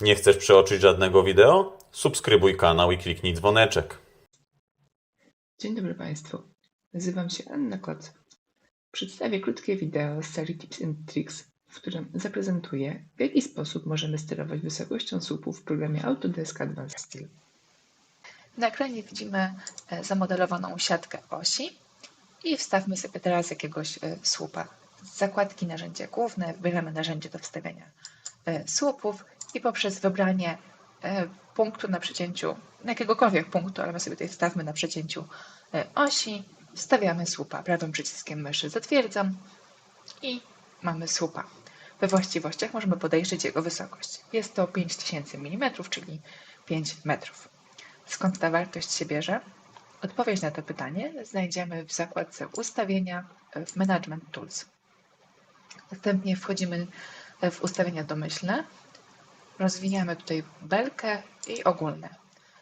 Nie chcesz przeoczyć żadnego wideo? Subskrybuj kanał i kliknij dzwoneczek. Dzień dobry Państwu. Nazywam się Anna Koc. Przedstawię krótkie wideo z serii Tips and Tricks, w którym zaprezentuję, w jaki sposób możemy sterować wysokością słupów w programie Autodesk Advanced Steel. Na ekranie widzimy e, zamodelowaną siatkę osi i wstawmy sobie teraz jakiegoś e, słupa. Z zakładki narzędzia główne wybieramy narzędzie do wstawiania e, słupów i poprzez wybranie e, punktu na przecięciu, jakiegokolwiek punktu, ale my sobie tutaj wstawmy na przecięciu e, osi, wstawiamy słupa. Prawym przyciskiem myszy zatwierdzam i mamy słupa. We właściwościach możemy podejrzeć jego wysokość. Jest to 5000 mm, czyli 5 metrów. Skąd ta wartość się bierze? Odpowiedź na to pytanie znajdziemy w zakładce Ustawienia w Management Tools. Następnie wchodzimy w ustawienia domyślne, rozwijamy tutaj belkę i ogólne.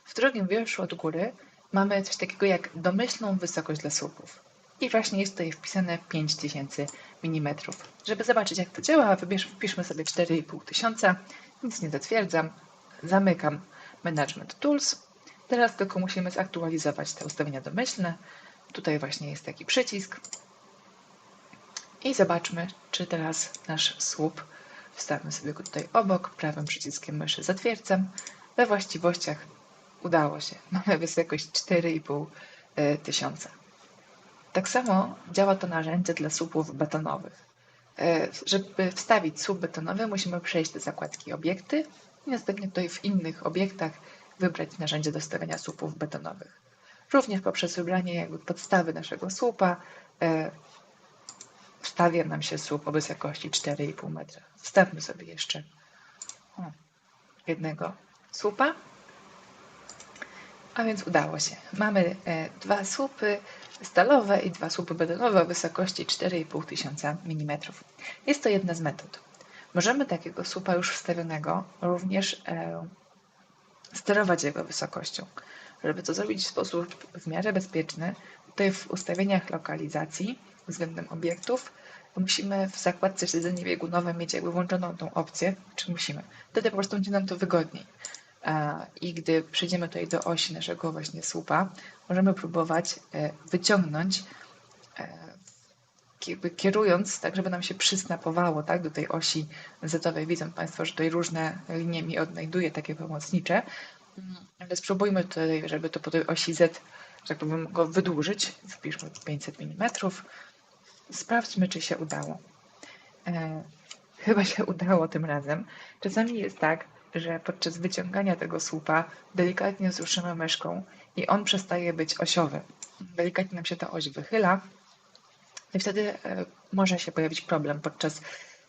W drugim wierszu od góry mamy coś takiego jak domyślną wysokość dla słupów. I właśnie jest tutaj wpisane 5000 mm. Żeby zobaczyć jak to działa, wybierz, wpiszmy sobie 4500, tysiąca, nic nie zatwierdzam, zamykam Management Tools Teraz tylko musimy zaktualizować te ustawienia domyślne. Tutaj właśnie jest taki przycisk. I zobaczmy, czy teraz nasz słup, wstawmy sobie go tutaj obok, prawym przyciskiem myszy zatwierdzam. We właściwościach udało się. Mamy wysokość 4,5 e, tysiąca. Tak samo działa to narzędzie dla słupów betonowych. E, Żeby wstawić słup betonowy, musimy przejść do zakładki obiekty i następnie tutaj w innych obiektach wybrać narzędzie do stawiania słupów betonowych. Również poprzez wybranie jakby podstawy naszego słupa wstawia nam się słup o wysokości 4,5 metra. Wstawmy sobie jeszcze jednego słupa. A więc udało się. Mamy e, dwa słupy stalowe i dwa słupy betonowe o wysokości 4,5 tysiąca mm. Jest to jedna z metod. Możemy takiego słupa już wstawionego również e, sterować jego wysokością. Żeby to zrobić w sposób w miarę bezpieczny, tutaj w ustawieniach lokalizacji względem obiektów musimy w zakładce śledzenie biegunowe mieć jakby włączoną tą opcję, czy musimy. Wtedy po prostu będzie nam to wygodniej. I gdy przejdziemy tutaj do osi naszego właśnie słupa, możemy próbować e, wyciągnąć e, jakby kierując, tak żeby nam się przysnapowało tak, do tej osi zetowej. Widzą Państwo, że tutaj różne linie mi odnajduje, takie pomocnicze. Ale spróbujmy tutaj, żeby to po tej osi Z, że tak powiem, go wydłużyć. Wpiszmy 500 mm. Sprawdźmy, czy się udało. E, chyba się udało tym razem. Czasami jest tak, że podczas wyciągania tego słupa delikatnie wzruszymy myszką i on przestaje być osiowy. Delikatnie nam się ta oś wychyla, i wtedy e, może się pojawić problem podczas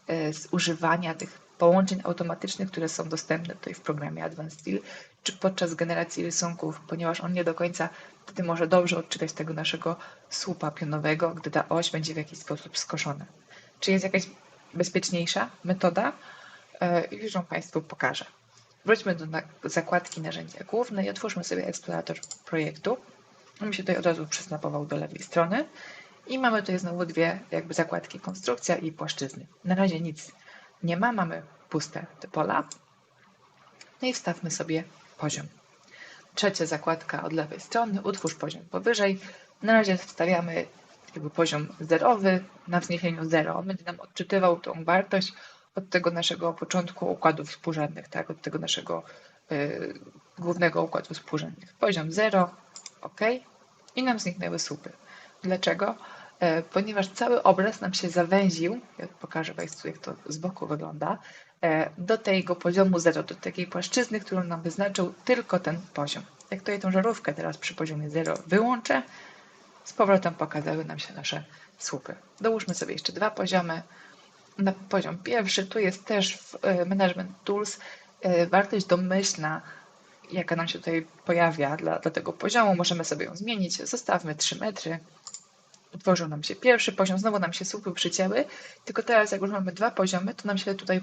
e, używania tych połączeń automatycznych, które są dostępne tutaj w programie Advanced Steel, czy podczas generacji rysunków, ponieważ on nie do końca wtedy może dobrze odczytać tego naszego słupa pionowego, gdy ta oś będzie w jakiś sposób skoszona. Czy jest jakaś bezpieczniejsza metoda? E, już Wam Państwu pokażę. Wróćmy do zakładki narzędzia główne i otwórzmy sobie eksplorator projektu. On mi się tutaj od razu przysnapował do lewej strony. I mamy tutaj znowu dwie jakby zakładki, konstrukcja i płaszczyzny. Na razie nic nie ma, mamy puste te pola. No i wstawmy sobie poziom. Trzecia zakładka od lewej strony, utwórz poziom powyżej. Na razie wstawiamy jakby poziom zerowy na wzniesieniu 0. On będzie nam odczytywał tą wartość od tego naszego początku układów współrzędnych, tak? od tego naszego y, głównego układu współrzędnych. Poziom 0, OK. I nam zniknęły słupy. Dlaczego? E, ponieważ cały obraz nam się zawęził, ja pokażę Państwu, jak to z boku wygląda, e, do tego poziomu 0, do takiej płaszczyzny, którą nam wyznaczył tylko ten poziom. Jak tutaj tą żarówkę teraz przy poziomie 0 wyłączę, z powrotem pokazały nam się nasze słupy. Dołóżmy sobie jeszcze dwa poziomy. Na poziom pierwszy, tu jest też w e, Management Tools wartość domyślna, jaka nam się tutaj pojawia dla, dla tego poziomu. Możemy sobie ją zmienić. Zostawmy 3 metry utworzył nam się pierwszy poziom, znowu nam się słupy przycięły, tylko teraz jak już mamy dwa poziomy, to nam się tutaj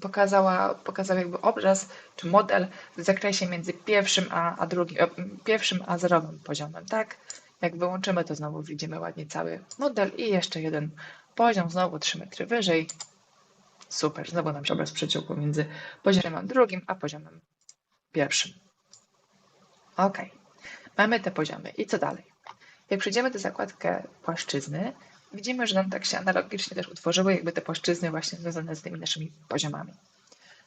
pokazała, pokazał jakby obraz czy model w zakresie między pierwszym a, a drugim, e, pierwszym a zerowym poziomem, tak? Jak wyłączymy, to znowu widzimy ładnie cały model i jeszcze jeden poziom, znowu 3 metry wyżej. Super, znowu nam się obraz przeciął pomiędzy poziomem drugim a poziomem pierwszym. Ok, mamy te poziomy. I co dalej? Jak przejdziemy do zakładkę płaszczyzny, widzimy, że nam tak się analogicznie też utworzyły jakby te płaszczyzny właśnie związane z tymi naszymi poziomami.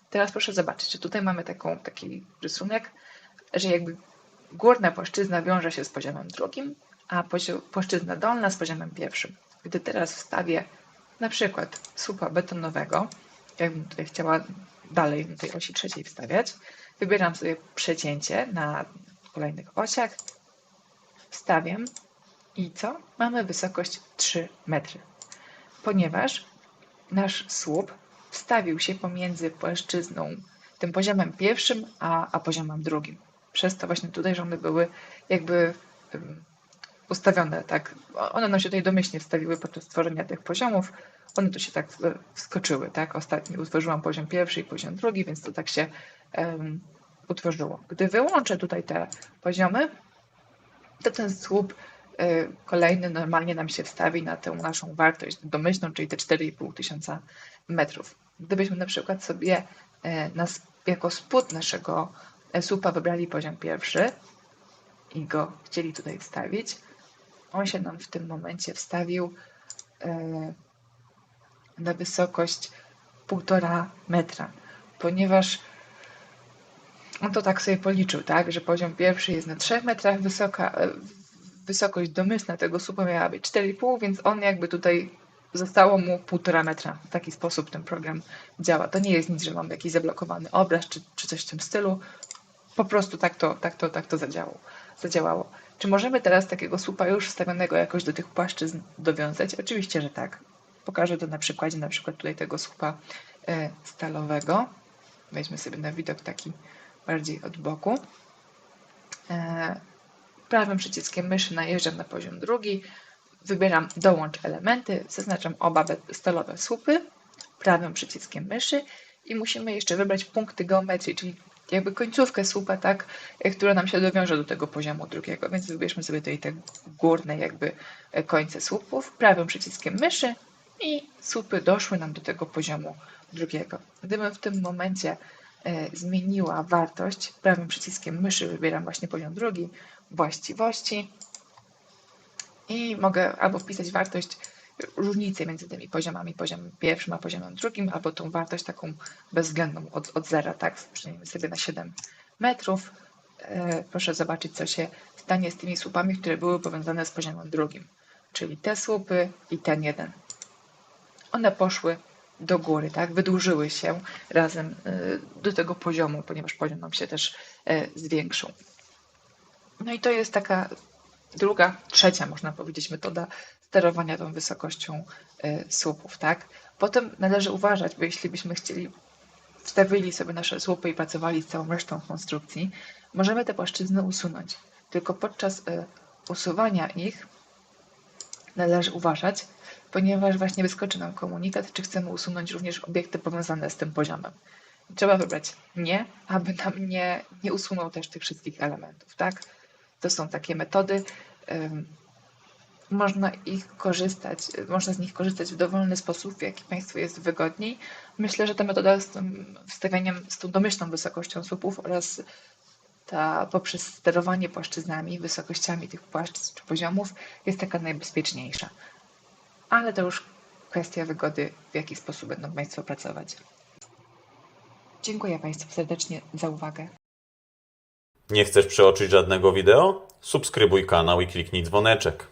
Teraz proszę zobaczyć, że tutaj mamy taką, taki rysunek, że jakby górna płaszczyzna wiąże się z poziomem drugim, a płaszczyzna dolna z poziomem pierwszym. Gdy teraz wstawię na przykład słupa betonowego, jakbym tutaj chciała dalej na tej osi trzeciej wstawiać, wybieram sobie przecięcie na kolejnych osiach, wstawiam i co? Mamy wysokość 3 metry. Ponieważ nasz słup wstawił się pomiędzy płaszczyzną, tym poziomem pierwszym, a, a poziomem drugim. Przez to właśnie tutaj, że one były jakby um, ustawione tak. One nam się tutaj domyślnie wstawiły podczas tworzenia tych poziomów. One tu się tak wskoczyły, tak? Ostatnio utworzyłam poziom pierwszy i poziom drugi, więc to tak się um, utworzyło. Gdy wyłączę tutaj te poziomy, to ten słup kolejny normalnie nam się wstawi na tę naszą wartość domyślną, czyli te 4,5 tysiąca metrów. Gdybyśmy na przykład sobie y, nas, jako spód naszego słupa wybrali poziom pierwszy i go chcieli tutaj wstawić, on się nam w tym momencie wstawił y, na wysokość 1,5 metra, ponieważ on to tak sobie policzył, tak, że poziom pierwszy jest na 3 metrach wysoka, wysokość domyślna tego słupa miała być 4,5, więc on jakby tutaj zostało mu 1,5 metra. W taki sposób ten program działa. To nie jest nic, że mam jakiś zablokowany obraz czy, czy coś w tym stylu. Po prostu tak to, tak to, tak to zadziałało. zadziałało. Czy możemy teraz takiego słupa już wstawionego jakoś do tych płaszczyzn dowiązać? Oczywiście, że tak. Pokażę to na przykładzie na przykład tutaj tego słupa e, stalowego. Weźmy sobie na widok taki bardziej od boku. Prawym przyciskiem myszy najeżdżam na poziom drugi, wybieram dołącz elementy, zaznaczam oba stalowe słupy prawym przyciskiem myszy i musimy jeszcze wybrać punkty geometrii, czyli jakby końcówkę słupa, tak, e, która nam się dowiąże do tego poziomu drugiego, więc wybierzmy sobie tutaj te górne jakby e, końce słupów prawym przyciskiem myszy i słupy doszły nam do tego poziomu drugiego. Gdybym w tym momencie zmieniła wartość, prawym przyciskiem myszy wybieram właśnie poziom drugi, właściwości i mogę albo wpisać wartość różnicy między tymi poziomami, poziomem pierwszym a poziomem drugim, albo tą wartość taką bezwzględną od, od zera, tak, przyjmijmy sobie na 7 metrów. E, proszę zobaczyć, co się stanie z tymi słupami, które były powiązane z poziomem drugim, czyli te słupy i ten jeden. One poszły do góry, tak, wydłużyły się razem e, do tego poziomu, ponieważ poziom nam się też e, zwiększył. No i to jest taka druga, trzecia, można powiedzieć, metoda sterowania tą wysokością y, słupów, tak? Potem należy uważać, bo jeśli byśmy chcieli, wstawili sobie nasze słupy i pracowali z całą resztą konstrukcji, możemy te płaszczyzny usunąć. Tylko podczas y, usuwania ich należy uważać, ponieważ właśnie wyskoczy nam komunikat, czy chcemy usunąć również obiekty powiązane z tym poziomem. Trzeba wybrać nie, aby nam nie, nie usunął też tych wszystkich elementów, tak? To są takie metody. Można ich korzystać, można z nich korzystać w dowolny sposób, w jaki Państwu jest wygodniej. Myślę, że ta metoda z tym wstawianiem, z tą domyślną wysokością słupów oraz ta poprzez sterowanie płaszczyznami, wysokościami tych płaszczyzn czy poziomów jest taka najbezpieczniejsza. Ale to już kwestia wygody, w jaki sposób będą Państwo pracować. Dziękuję Państwu serdecznie za uwagę. Nie chcesz przeoczyć żadnego wideo? Subskrybuj kanał i kliknij dzwoneczek.